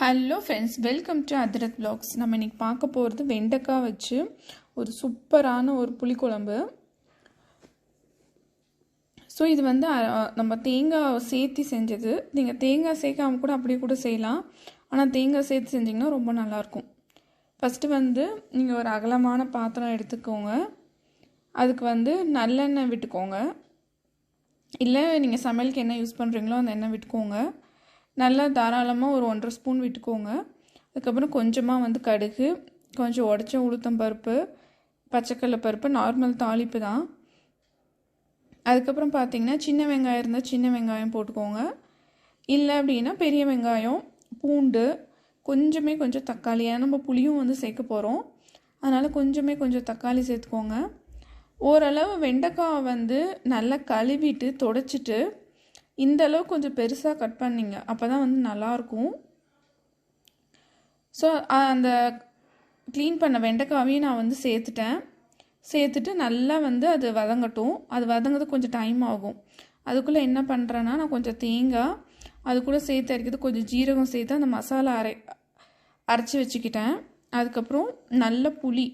Hello friends welcome to Athirath blogs நம்ம இன்றைக்கி பார்க்க போகிறது வெண்டைக்காய் வச்சு ஒரு சூப்பரான ஒரு புளிக்குழம்பு. ஸோ இது வந்து நம்ம தேங்காய் சேர்த்து செஞ்சது. நீங்கள் தேங்காய் சேர்க்காம கூட அப்படியே கூட செய்யலாம். ஆனால் தேங்காய் சேர்த்து செஞ்சிங்கன்னா ரொம்ப நல்லாயிருக்கும். ஃபஸ்ட்டு வந்து நீங்கள் ஒரு அகலமான பாத்திரம் எடுத்துக்கோங்க. அதுக்கு வந்து நல்லெண்ணெய் விட்டுக்கோங்க. இல்லை நீங்கள் சமையலுக்கு என்ன யூஸ் பண்ணுறீங்களோ அந்த எண்ணெய் விட்டுக்கோங்க. நல்லா தாராளமாக ஒரு ஒன்றரை ஸ்பூன் விட்டுக்கோங்க. அதுக்கப்புறம் கொஞ்சமாக வந்து கடுகு கொஞ்சம் உடச்ச உளுத்தம் பருப்பு பச்சைக்கடலை பருப்பு நார்மல் தாளிப்பு தான். அதுக்கப்புறம் பார்த்தீங்கன்னா சின்ன வெங்காயம் இருந்தால் சின்ன வெங்காயம் போட்டுக்கோங்க. இல்லை அப்படின்னா பெரிய வெங்காயம் பூண்டு கொஞ்சமே கொஞ்சம் தக்காளி. ஏன்னா நம்ம புளியும் வந்து சேர்க்க போகிறோம் அதனால் கொஞ்சமே கொஞ்சம் தக்காளி சேர்த்துக்கோங்க. ஓரளவு வெண்டைக்காய் வந்து நல்லா கழுவிட்டு தொடச்சிட்டு இந்த அளவு கொஞ்சம் பெருசாக கட் பண்ணிங்க. அப்போ தான் வந்து நல்லாயிருக்கும். ஸோ அந்த க்ளீன் பண்ண வெண்டைக்காவையும் நான் வந்து சேர்த்துட்டேன். சேர்த்துட்டு நல்லா வந்து அது வதங்கட்டும். அது வதங்கிறது கொஞ்சம் டைம் ஆகும். அதுக்குள்ளே என்ன பண்ணுறேன்னா நான் கொஞ்சம் தேங்காய் அது கூட சேர்த்து அரைக்கிறது கொஞ்சம் ஜீரகம் சேர்த்து அந்த மசாலா அரை அரைச்சி வச்சுக்கிட்டேன். அதுக்கப்புறம் நல்ல புளி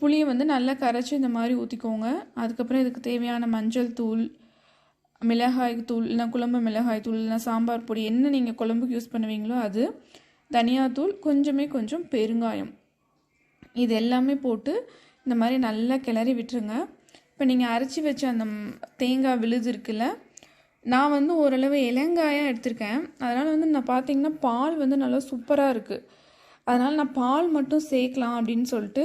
புளியை வந்து நல்லா கரைச்சி இந்த மாதிரி ஊற்றிக்கோங்க அதுக்கப்புறம் இதுக்கு தேவையான மஞ்சள் தூள் மிளகாய் தூள் இல்லைனா குழம்பு மிளகாய் தூள் இல்லைனா சாம்பார் பொடி என்ன நீங்கள் குழம்புக்கு யூஸ் பண்ணுவீங்களோ அது தனியாத்தூள் கொஞ்சமே கொஞ்சம் பெருங்காயம். இது எல்லாமே போட்டு இந்த மாதிரி நல்லா கிளறி விட்டுருங்க. இப்போ நீங்கள் அரைச்சி வச்ச அந்த தேங்காய் விழுது இருக்குல்ல நான் வந்து ஓரளவு இளங்காயாக எடுத்திருக்கேன். அதனால் வந்து நான் பார்த்தீங்கன்னா பால் வந்து நல்லா சூப்பராக இருக்குது அதனால் நான் பால் மட்டும் சேர்க்கலாம் அப்படின்னு சொல்லிட்டு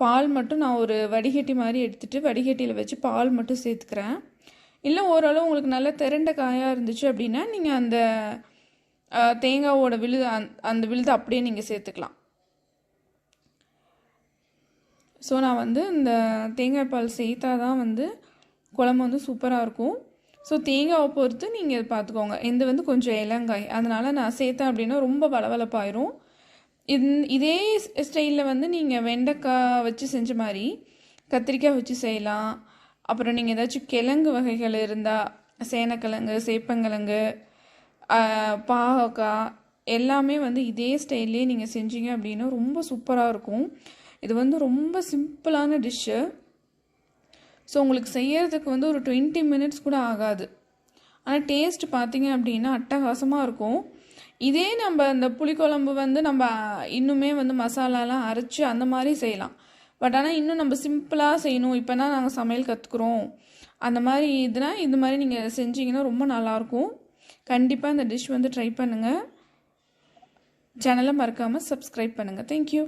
பால் மட்டும் நான் ஒரு வடிகட்டி மாதிரி எடுத்துகிட்டு வடிகட்டியில் வச்சு பால் மட்டும் சேர்த்துக்கிறேன். இல்லை ஓரளவு உங்களுக்கு நல்ல திரண்ட காயாக இருந்துச்சு அப்படின்னா நீங்கள் அந்த தேங்காவோட விழுது அந்த அந்த விழுது அப்படியே நீங்கள் சேர்த்துக்கலாம். ஸோ நான் வந்து இந்த தேங்காய் பால் சேர்த்தா தான் வந்து குழம்பு வந்து சூப்பராக இருக்கும். ஸோ தேங்காவை பொறுத்து நீங்கள் பார்த்துக்கோங்க. இது வந்து கொஞ்சம் இலங்காய் அதனால் நான் சேர்த்தேன் அப்படின்னா ரொம்ப வளவளப்பாயிரும். இந் இதே ஸ்டைலில் வந்து நீங்கள் வெண்டைக்காய் வச்சு செஞ்ச மாதிரி கத்திரிக்காய் வச்சு செய்யலாம். அப்புறம் நீங்கள் ஏதாச்சும் கிழங்கு வகைகள் இருந்தால் சேனக்கிழங்கு சேப்பங்கிழங்கு பாகக்காய் எல்லாமே வந்து இதே ஸ்டைல்லே நீங்கள் செஞ்சீங்க அப்படின்னா ரொம்ப சூப்பராக இருக்கும். இது வந்து ரொம்ப சிம்பிளான டிஷ்ஷு. ஸோ உங்களுக்கு செய்யறதுக்கு வந்து ஒரு டுவெண்ட்டி மினிட்ஸ் கூட ஆகாது. ஆனால் டேஸ்ட் பார்த்தீங்க அப்படின்னா அட்டகாசமாக இருக்கும். இதே நம்ம இந்த புளிக்குழம்பு வந்து நம்ம இன்னுமே வந்து மசாலாலாம் அரைச்சி அந்த மாதிரி செய்யலாம். பட் ஆனால் இன்னும் நம்ம சிம்பிளாக செய்யணும். இப்போ தான் நாங்கள் சமையல் கற்றுக்குறோம் அந்த மாதிரி இதுனா இது மாதிரி நீங்கள் செஞ்சீங்கன்னா ரொம்ப நல்லாயிருக்கும். கண்டிப்பாக இந்த டிஷ் வந்து ட்ரை பண்ணுங்கள் சேனலை மறக்காமல் சப்ஸ்கிரைப் பண்ணுங்கள் தேங்க்யூ